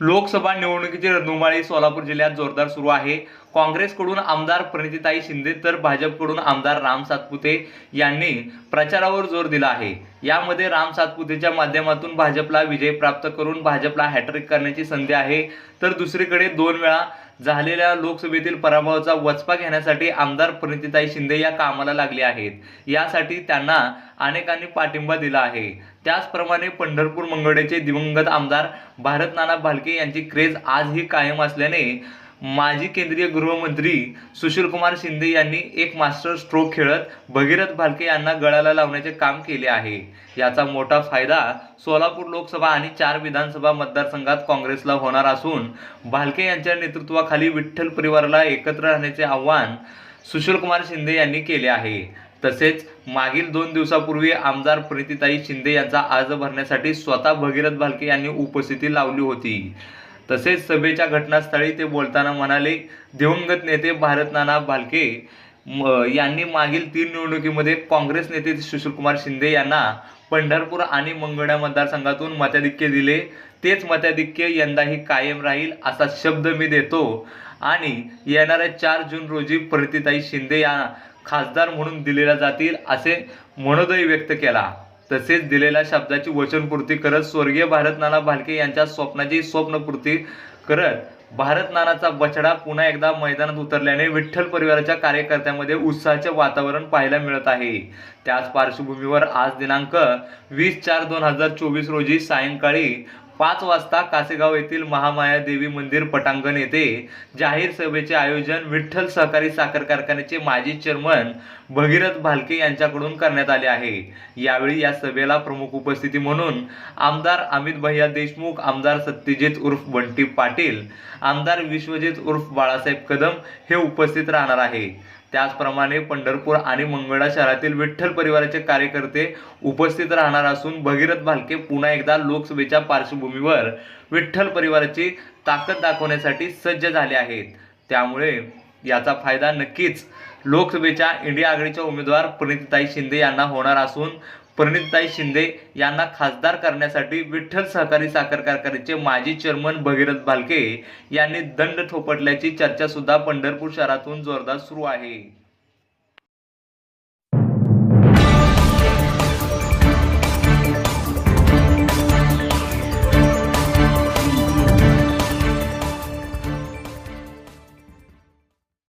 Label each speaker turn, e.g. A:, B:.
A: लोकसभा निवडणुकीची रणधुमाळी सोलापूर जिल्ह्यात जोरदार सुरू आहे. काँग्रेसकडून आमदार प्रणितीताई शिंदे तर भाजपकडून आमदार राम सातपुते यांनी प्रचारावर जोर दिला आहे. यामध्ये राम सातपुतेच्या माध्यमातून भाजपला विजय प्राप्त करून भाजपला हॅट्रिक करण्याची संधी आहे. तर दुसरीकडे दोन वेळा झालेल्या लोकसभेतील पराभवाचा वचपा घेण्यासाठी आमदार प्रणितीताई शिंदे या कामाला लागले आहेत. यासाठी त्यांना अनेकांनी पाठिंबा दिला आहे. त्याचप्रमाणे पंढरपूर मंगळेचे दिवंगत आमदार भारत नाना भालके यांची क्रेज आजही कायम असल्याने माजी केंद्रीय गृहमंत्री सुशीलकुमार शिंदे यांनी एक मास्टर स्ट्रोक खेळत भगीरथ भालके यांना गळाला लावण्याचे काम केले आहे. याचा मोठा फायदा सोलापूर लोकसभा आणि चार विधानसभा मतदारसंघात काँग्रेसला होणार असून भालके यांच्या नेतृत्वाखाली विठ्ठल परिवाराला एकत्र राहण्याचे आव्हान सुशीलकुमार शिंदे यांनी केले आहे. तसेच मागील दोन दिवसापूर्वी आमदार प्रीतीताई शिंदे यांचा अर्ज भरण्यासाठी स्वतः भगीरथ भालके यांनी उपस्थिती लावली होती. तसेच सभेच्या घटनास्थळी ते बोलताना म्हणाले दिवंगत नेते भारतनाना भालके म- यांनी मागील तीन निवडणुकीमध्ये काँग्रेस नेते सुशीलकुमार शिंदे यांना पंढरपूर आणि मंगळ्या मतदारसंघातून मताधिक्य दिले. तेच मताधिक्य यंदाही कायम राहील असा शब्द मी देतो. आणि येणाऱ्या चार जून रोजी प्रतिताई शिंदे या खासदार म्हणून दिलेल्या जातील असे मनोदय व्यक्त केला. तसेच दिलेल्या शब्दाची वचनपूर्ती करत स्वर्गीय भारत नाना भालके यांच्या स्वप्नाची स्वप्नपूर्ती करत भारत नानाचा बछडा पुन्हा एकदा मैदानात उतरल्याने विठ्ठल परिवाराच्या कार्यकर्त्यांमध्ये उत्साहाचे वातावरण पाहायला मिळत आहे. त्याच पार्श्वभूमीवर आज दिनांक वीस चार दोन हजार चोवीस रोजी सायंकाळी पाच वाजता कासेगाव येथील महामाया देवी मंदिर पटांगण येथे जाहीर सभेचे आयोजन विठ्ठल सहकारी साखर कारखान्याचे माजी चेअरमन भगीरथ भालके यांच्याकडून करण्यात आले आहे. यावेळी या सभेला प्रमुख उपस्थिती म्हणून आमदार अमित भैया देशमुख आमदार सत्यजित उर्फ बंटी पाटील आमदार विश्वजित उर्फ बाळासाहेब कदम हे उपस्थित राहणार आहे. त्याचप्रमाणे पंढरपूर आणि मंगळा शहरातील विठ्ठल परिवाराचे कार्यकर्ते उपस्थित राहणार असून भगीरथ भालके पुन्हा एकदा लोकसभेच्या पार्श्वभूमीवर विठ्ठल परिवाराची ताकद दाखवण्यासाठी सज्ज झाले आहेत. त्यामुळे याचा फायदा नक्कीच लोकसभेच्या इंडिया आघाडीच्या उमेदवार प्रणितीताई शिंदे यांना होणार असून प्रणितीताई शिंदे यांना खासदार करण्यासाठी विठ्ठल सहकारी साखर कारखान्याचे माजी चेअरमन भगीरथ भालके यांनी दंड थोपटल्याची चर्चासुद्धा पंढरपूर शहरातून जोरदार सुरू आहे.